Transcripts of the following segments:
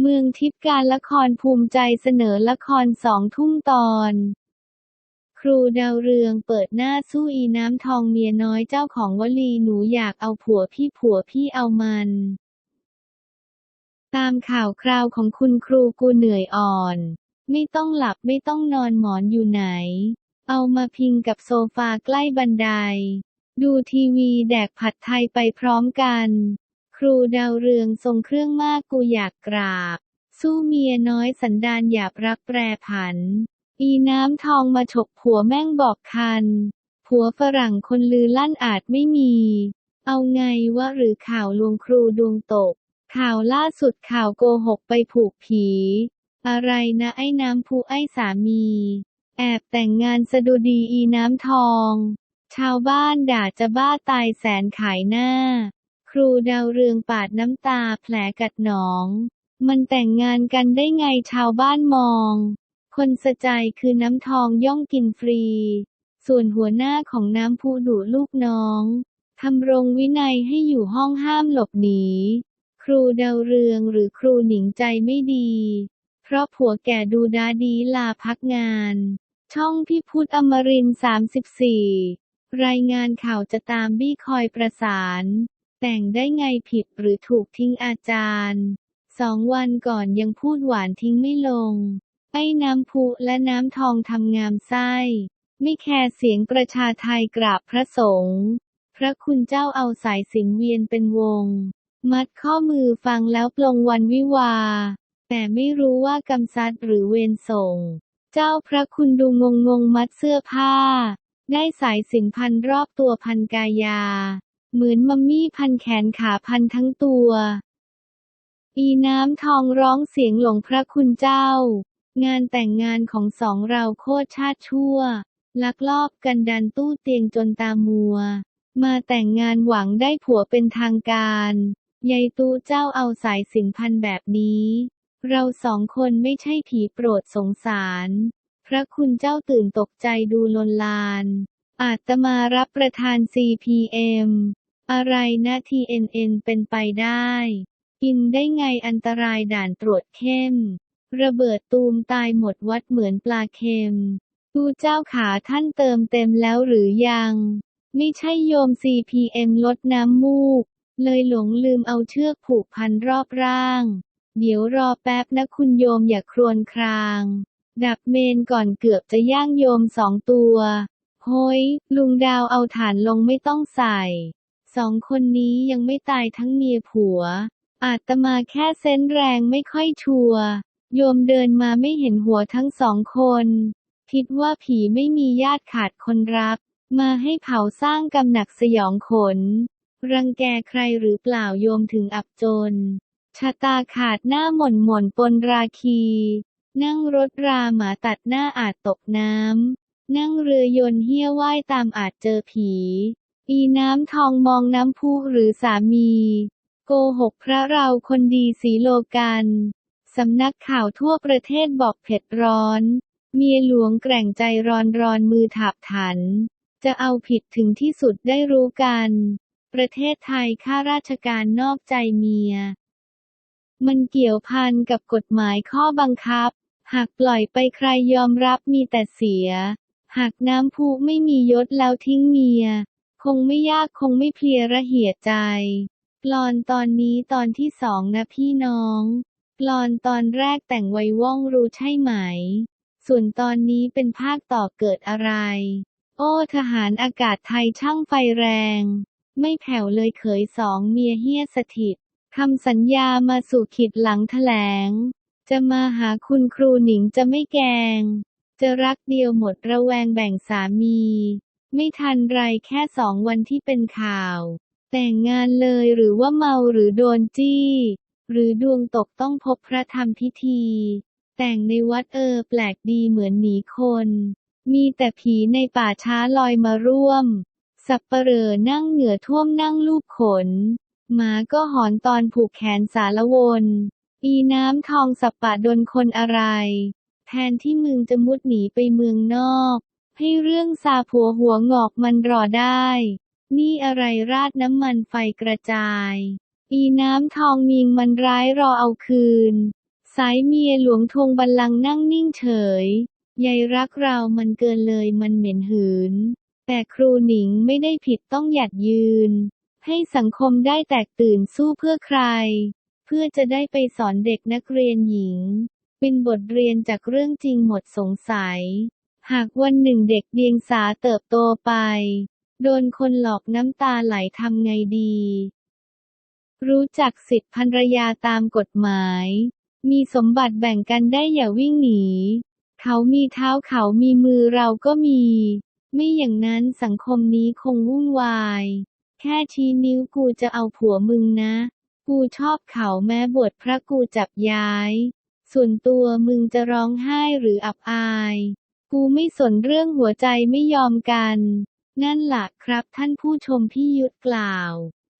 เมืองทิพย์การละครภูมิใจเสนอละครสองทุ่มตอน ครูดาวเรืองเปิดหน้าสู้อีน้ำทองเมียน้อยเจ้าของวลีหนูอยากเอาผัวพี่ผัวพี่เอามัน ตามข่าวคราวของคุณครูกูเหนื่อยอ่อน ไม่ต้องหลับไม่ต้องนอนหมอนอยู่ไหน เอามาพิงกับโซฟาใกล้บันได ดูทีวีแดกผัดไทยไปพร้อมกัน รูดาวเรืองทรงเครื่องมากกูอยากกราบ สู้เมียน้อยสันดานหยาบรักแปรผัน อีน้ำทองมาฉกผัวแม่งบอกคัน ผัวฝรั่งคนลือลั่นอาจไม่มี เอาไงวะหรือข่าวลวงครูดวงตก ข่าวล่าสุดข่าวโกหกไปผูกผี อะไรนะไอ้น้ำผู้ไอ้สามี แอบแต่งงานสะดุดีอีน้ำทอง ชาวบ้านด่าจะบ้าตายแสนขายหน้า รูดาวเรืองปาดน้ำตาแผลกัดหนอง มันแต่งงานกันได้ไงชาวบ้านมอง คนสะใจคือน้ำทองย่องกินฟรี ส่วนหัวหน้าของน้ำผู้ดุลูกน้องทำรงวินัยให้อยู่ห้องห้ามหลบหนี ครูดาวเรืองหรือครูหนิงใจไม่ดี เพราะผัวแก่ดูดาดีลาพักงาน ช่องพิพุทธอมรินทร์34รายงานข่าวจะตามบี้คอยประสาน แต่งได้ไงผิดหรือถูกทิ้งอาจารย์ สองวันก่อนยังพูดหวานทิ้งไม่ลง ไอ้น้ำพุและน้ำทองทำงามไส้ ไม่แคร์เสียงประชาไทยกราบพระสงฆ์พระคุณเจ้าเอาสายสิญจนเวียนเป็นวง มัดข้อมือฟังแล้วปลงวันวิวา แต่ไม่รู้ว่ากำซัดหรือเวรส่ง เจ้าพระคุณดูงงงๆมัดเสื้อผ้า ได้สายสิญจนพันรอบตัวพันกายา เหมือนมัมมี่พันแขนขาพันทั้งตัว อีน้ำทองร้องเสียงหลงพระคุณเจ้า งานแต่งงานของสองเราโคตรชาติชั่ว ลักลอบกันดันตู้เตียงจนตามัว มาแต่งงานหวังได้ผัวเป็นทางการยายตู้เจ้าเอาสายสินพันแบบนี้ เราสองคนไม่ใช่ผีโปรดสงสาร พระคุณเจ้าตื่นตกใจดูลนลาน อาตมารับประทาน CPM อะไรนะ TNN เป็นไปได้ กินได้ไงอันตรายด่านตรวจเข้ม ระเบิดตูมตายหมดวัดเหมือนปลาเค็มดูเจ้าขาท่านเติมเต็มแล้วหรือยัง ไม่ใช่โยม CPM ลดน้ำมูก เลยหลงลืมเอาเชือกผูกพันรอบร่าง เดี๋ยวรอแป๊บนะคุณโยมอย่าครวญคราง ดับเมนก่อนเกือบจะย่างโยมสองตัว โฮ้ย ลุงดาวเอาฐานลงไม่ต้องใส่ สองคนนี้ยังไม่ตายทั้งเมียผัว อาตมาแค่เซนแรงไม่ค่อยชัวร์โยมเดินมาไม่เห็นหัวทั้งสองคน คิดว่าผีไม่มีญาติขาดคนรักมาให้เผาสร้างกำหนักสยองขน รังแกใครหรือเปล่าโยมถึงอับจน ชะตาขาดหน้าหม่นหม่นปนราคี นั่งรถราหมาตัดหน้าอาจตกน้ำนั่งเรือยนต์เฮี้ยว่ายตามอาจเจอผี อีน้ำทองมองน้ำพุหรือสามี โกหกพระเราคนดีสีโลกันสำนักข่าวทั่วประเทศบอกเผ็ดร้อน เมียหลวงแกร่งใจร้อนร้อนมือถาบถัน จะเอาผิดถึงที่สุดได้รู้กัน ประเทศไทยข้าราชการนอกใจเมีย มันเกี่ยวพันกับกฎหมายข้อบังคับ หากปล่อยไปใครยอมรับมีแต่เสีย หากน้ำพุไม่มียศแล้วทิ้งเมีย คงไม่ยากคงไม่เพลียระเหี่ยใจ กลอนตอนนี้ตอนที่สองนะพี่น้อง กลอนตอนแรกแต่งไว้ว่องรู้ใช่ไหม ส่วนตอนนี้เป็นภาคต่อเกิดอะไร โอ้ทหารอากาศไทยช่างไฟแรง ไม่แผ่วเลยเขยสองเมียเฮียสถิตคำสัญญามาสู่ขิดหลังแถลง จะมาหาคุณครูหนิงจะไม่แกง จะรักเดียวหมดระแวงแบ่งสามี ไม่ทันไรแค่สองวันที่เป็นข่าว แต่งงานเลยหรือว่าเมาหรือโดนจี้ หรือดวงตกต้องพบพระธรรมพิธี แต่งในวัดเออแปลกดีเหมือนหนีคน มีแต่ผีในป่าช้าลอยมาร่วม สับเปลอนั่งเหงื่อท่วมนั่งลูบขน หมาก็หอนตอนผูกแขนสารวนอีน้ำทองสับปะดนคนอะไร แทนที่มึงจะมุดหนีไปเมืองนอก ให้เรื่องซาผัวหัวงอกมันรอได้ นี่อะไรราดน้ำมันไฟกระจาย อีน้ำทองมิงมันร้ายรอเอาคืน สายเมียหลวงทงบัลลังนั่งนิ่งเฉยใยรักเรามันเกินเลยมันเหม็นหืน แต่ครูหนิงไม่ได้ผิดต้องหยัดยืน ให้สังคมได้แตกตื่นสู้เพื่อใคร เพื่อจะได้ไปสอนเด็กนักเรียนหญิง เป็นบทเรียนจากเรื่องจริงหมดสงสัย หากวันหนึ่งเด็กเดียงสาเติบโตไป โดนคนหลอกน้ำตาไหลทำไงดี รู้จักสิทธิภรรยาตามกฎหมาย มีสมบัติแบ่งกันได้อย่าวิ่งหนี เขามีเท้าเขามีมือเราก็มี ไม่อย่างนั้นสังคมนี้คงวุ่นวาย แค่ชี้นิ้วกูจะเอาผัวมึงนะ กูชอบเขาแม้บวชพระกูจับย้าย ส่วนตัวมึงจะร้องไห้หรืออับอาย กูไม่สนเรื่องหัวใจไม่ยอมกัน นั่นหละครับท่านผู้ชมพี่ยุทธกล่าว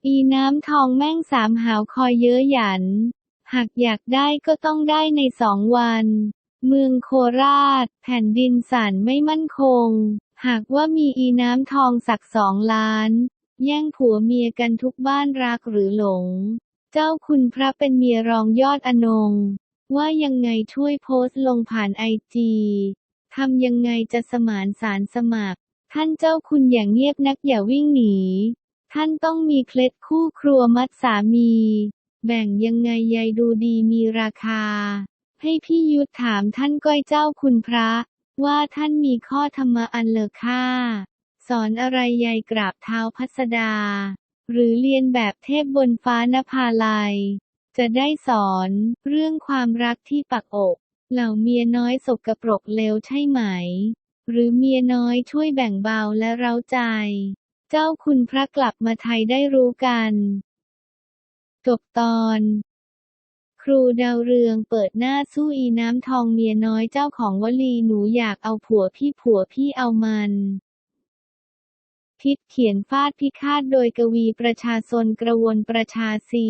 อีน้ำทองแม่งสามหาวคอยเย้ยหยัน หากอยากได้ก็ต้องได้ในสองวัน เมืองโคราช แผ่นดินสั่นไม่มั่นคง หากว่ามีอีน้ำทองสักสองล้าน แย่งผัวเมียกันทุกบ้านรักหรือหลง เจ้าคุณพระเป็นเมียรองยอดอนง ว่ายังไงช่วยโพสต์ลงผ่านไอจี ทำยังไงจะสมานสารสมัคร ท่านเจ้าคุณอย่างเงียบนักอย่าวิ่งหนี ท่านต้องมีเคล็ดคู่ครัวมัดสามี แบ่งยังไงยายดูดีมีราคา ให้พี่ยุทธถามท่านก้อยเจ้าคุณพระ ว่าท่านมีข้อธรรมะอันเลอค่า สอนอะไรยายกราบเท้าพัสดา หรือเรียนแบบเทพบนฟ้านภาลัย จะได้สอนเรื่องความรักที่ปักอก เหล่าเมียน้อยสกปรกเลวใช่ไหม หรือเมียน้อยช่วยแบ่งเบาและเร้าใจ เจ้าคุณพระกลับมาไทยได้รู้กัน จบตอน ครูดาวเรืองเปิดหน้าสู้อีน้ำทองเมียน้อยเจ้าของวลีหนูอยากเอาผัวพี่ผัวพี่เอามันพิษเขียนฟาดพิฆาตโดยกวีประชาชนกระวนประชาซี